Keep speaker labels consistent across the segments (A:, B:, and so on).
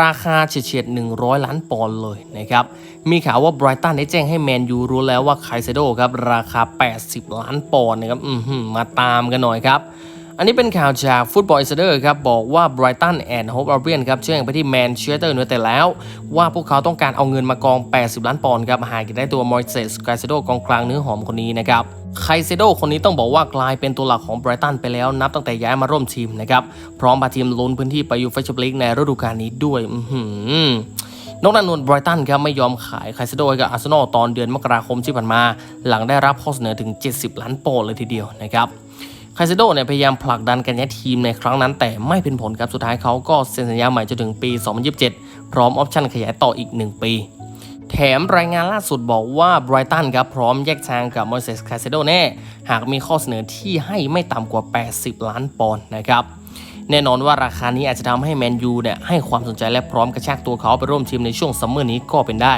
A: ราคาเฉียดๆ100 ล้านปอนด์เลยนะครับ มีข่าวว่าไบรตันได้แจ้งให้แมนยูรู้แล้วว่าไคเซโดครับ ราคา 80 ล้านปอนด์นะครับมาตามกันหน่อยครับ อันนี้เป็นข่าวจากฟุตบอลอิสเดอร์ครับบอกว่าไบรตันแอนด์โฮปอาร์เบียนครับแจ้งไปที่แมนเชสเตอร์ยูไนเต็ดแล้ว ว่าพวกเขาต้องการเอาเงินมากอง 80 ล้านปอนด์ครับหากจะได้ตัวมอริเซสไคเซโดกองกลางเนื้อหอมคนนี้นะครับไคเซโดคนนี้ต้องบอกว่ากลายเป็นตัวหลักของไบรตันไปแล้วนับตั้งแต่ย้ายมาร่วมทีมนะครับ พร้อมพาทีมลุ้นพื้นที่ไปยูฟ่าแชมเปี้ยนลีกในฤดูกาลนี้ด้วยน้อหือนอกนั้นนวลไบรตันครับไม่ยอมขายไคเซโดกับอาร์เซนอลตอนเดือนมกราคมที่ผ่านมา หลังได้รับข้อเสนอถึง 70 ล้านปอนด์เลยทีเดียวนะครับ ไคเซโดเนี่ยพยายามผลักดันการย้ายทีมในครั้งนั้น แต่ไม่เป็นผลครับสุดท้ายเขาก็เซ็นสัญญาใหม่จนถึงปี 2027 พร้อมออปชั่นขยายต่ออีก 1 ปี แถมรายงานล่าสุดบอกว่าไบรตันครับพร้อมแยกทางกับมอร์เซสไคเซโดแน่ หากมีข้อเสนอที่ให้ไม่ต่ำกว่า 80 ล้านปอนด์นะครับแน่นอนว่าราคานี้อาจจะทำให้แมนยูเนี่ยให้ความสนใจและพร้อมกระชากตัวเขาไปร่วมทีมในช่วงซัมเมอร์นี้ก็เป็นได้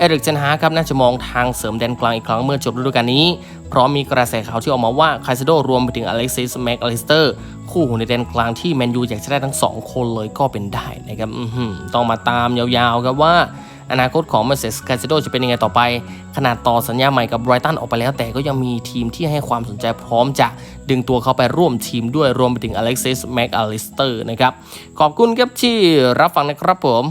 A: เอริกเจนฮาครับน่าจะมองทางเสริมแดนกลางอีกครั้งเมื่อจบฤดูกาลนี้ เพร้อมมีกระแสข่าวที่ออกมาว่าไคเซโดรวมไปถึงอเล็กซิสแม็กอลิสเตอร์คู่หูในแดนกลางที่แมนยูอยากจะได้ทั้งสองคนเลยก็เป็นได้นะครับอื้อหือต้องมาตามยาวๆครับว่าอนาคตของเมเซสไคเซโดจะเป็นยังไงต่อไป ขนาดต่อสัญญาใหม่กับไบรตันออกไปแล้ว แต่ก็ยังมีทีมที่ให้ความสนใจพร้อมจะดึงตัวเขาไปร่วมทีมด้วยรวมไปถึงอเล็กซิสแม็กอลิสเตอร์นะครับ ขอบคุณครับที่รับฟังนะครับผม